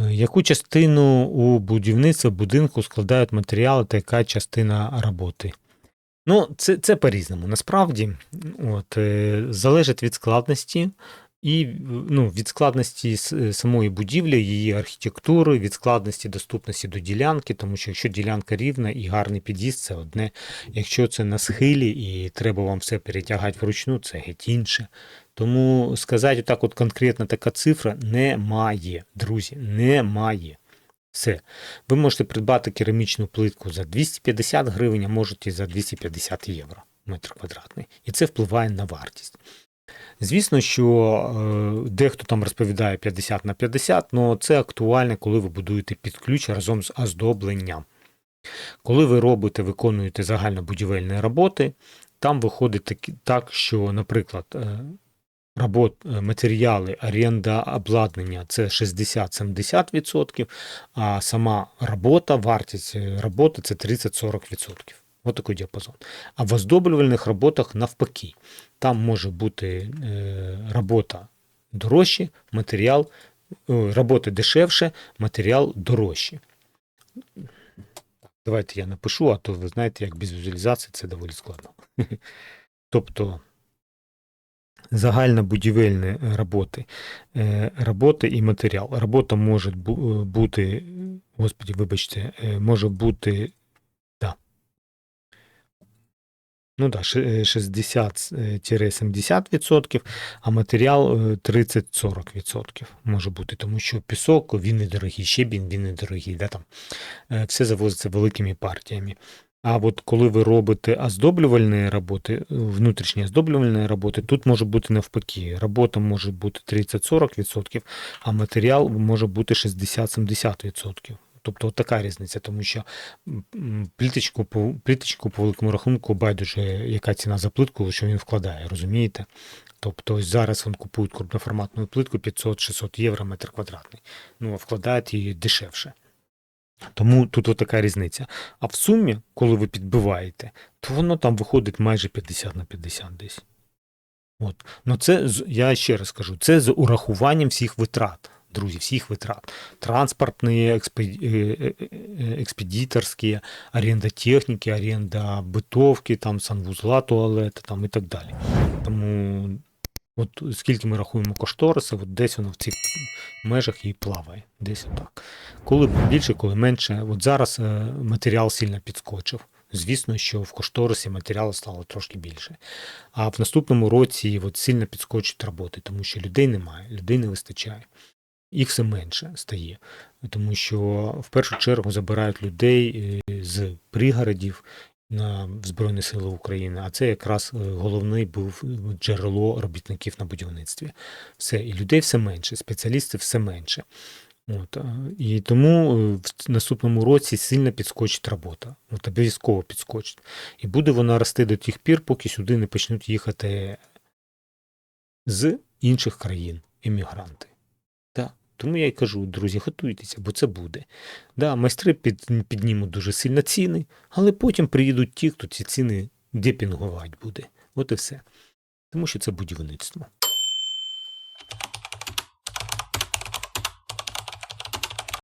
Е, Яку частину у будівництві будинку складають матеріали та яка частина роботи? Ну, це, це по-різному. Насправді, от, е, залежить від складності і ну, від складності самої будівлі, її архітектури, від складності доступності до ділянки, тому що якщо ділянка рівна і гарний під'їзд, це одне. Якщо це на схилі і треба вам все перетягати вручну, це геть інше. Тому сказати так от конкретно така цифра немає, друзі, немає. Все. Ви можете придбати керамічну плитку за 250 гривень, а можете за 250 євро метр квадратний. І це впливає на вартість. Звісно, що е, дехто там розповідає 50 на 50, але це актуально, коли ви будуєте під ключ разом з оздобленням. Коли ви робите, виконуєте загальнобудівельні роботи, там виходить так, що, наприклад, е, робот, е, матеріали, оренда обладнання це 60-70%, а сама робота, вартість роботи це 30-40%. Ось такий діапазон. А в оздоблювальних роботах навпаки. Там може бути е, робота дорожче, матеріал, е, робота дешевше, матеріал дорожче. Давайте я напишу, а то ви знаєте, як без візуалізації це доволі складно. Тобто загальнобудівельні роботи, е, роботи і матеріал. Робота може бу- бути, господі, вибачте, е, може бути, да. Ну да, е, 60-70%, а матеріал е, 30-40% може бути, тому що пісок він недорогий, щебінь він недорогий, да, там. Е, все завозиться великими партіями. А от коли ви робите оздоблювальні роботи, внутрішні оздоблювальні роботи, тут може бути навпаки. Робота може бути 30-40%, а матеріал може бути 60-70%. Тобто от така різниця, тому що пліточку по, пліточку по великому рахунку байдуже, яка ціна за плитку, що він вкладає, розумієте? Тобто зараз він купують крупноформатну плитку 500-600 євро метр квадратний. Ну, а вкладають її дешевше. Тому тут така різниця. А в сумі, коли ви підбиваєте, то воно там виходить майже 50 на 50 десь. От. Ну це, я ще раз кажу, це з урахуванням всіх витрат, друзі, всіх витрат. Транспортні, експе- е, е, е, оренда техніки, оренда битовки, там санвузла, туалета там, і так далі. Тому от скільки ми рахуємо кошториси, от десь воно в цих межах і плаває. Десь отак. Коли більше, коли менше. От зараз матеріал сильно підскочив. Звісно, що в кошторисі матеріалу стало трошки більше. А в наступному році от сильно підскочать роботи, тому що людей немає, людей не вистачає. Їх все менше стає, тому що в першу чергу забирають людей е, з пригородів на Збройні Сили України, а це якраз е, головний був е, джерело робітників на будівництві. Все, і людей все менше, спеціалістів все менше. От, і тому в наступному році сильно підскочить робота. От обов'язково підскочить. І буде вона рости до тих пір, поки сюди не почнуть їхати з інших країн іммігранти. Тому я й кажу, друзі, готуйтеся, бо це буде. Да, майстри під, піднімуть дуже сильно ціни, але потім приїдуть ті, хто ці ціни депінгувати буде. От і все. Тому що це будівництво.